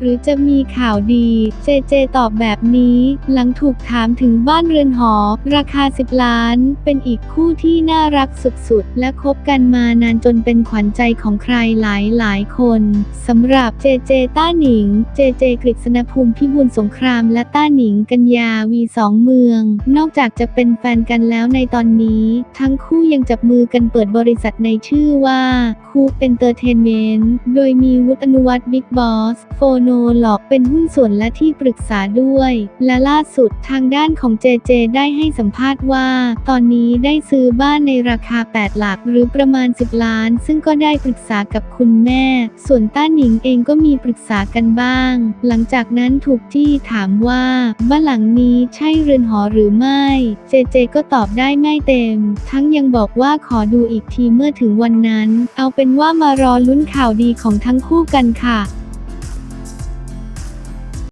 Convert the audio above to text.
หรือจะมีข่าวดี เจเจตอบแบบนี้ หลังถูกถามถึงบ้านเรือนหอ ราคา 10 ล้าน เป็นอีกคู่ที่น่ารักสุดๆ และคบกันมานานจนเป็นขวัญใจของใครหลายหลายๆคนสำหรับเจเจต้าหนิง เจเจกฤษณภูมิพิบูลสงครามและต้าหนิงกัญญาวีสองเมือง นอกจากจะเป็นแฟนกันแล้วในตอนนี้ ทั้งคู่ยังจับมือกันเปิดบริษัทในชื่อว่าคูเอนเตอร์เทนเมนต์โดยมีวุฒิอนุวัฒน์บิ๊กบอสโฟโนหลอกเป็นหุ้นส่วนและที่ปรึกษาด้วย และล่าสุดทางด้านของเจเจได้ให้สัมภาษณ์ว่า ตอนนี้ได้ซื้อบ้านในราคา 8 หลักหรือประมาณ 10 ล้าน ซึ่งก็ได้ปรึกษากับคุณแม่ ส่วนต้าหนิงเองก็มีปรึกษากันบ้าง หลังจากนั้นถูกจี้ถามว่าบ้านหลังนี้ใช่เรือนหอหรือไม่ เจเจก็ตอบได้ไม่เต็ม ทั้งยังบอกว่าขอดูอีกทีเมื่อถึงวันนั้น เอาเป็นว่ามารอลุ้นข่าวดีของทั้งคู่กันค่ะ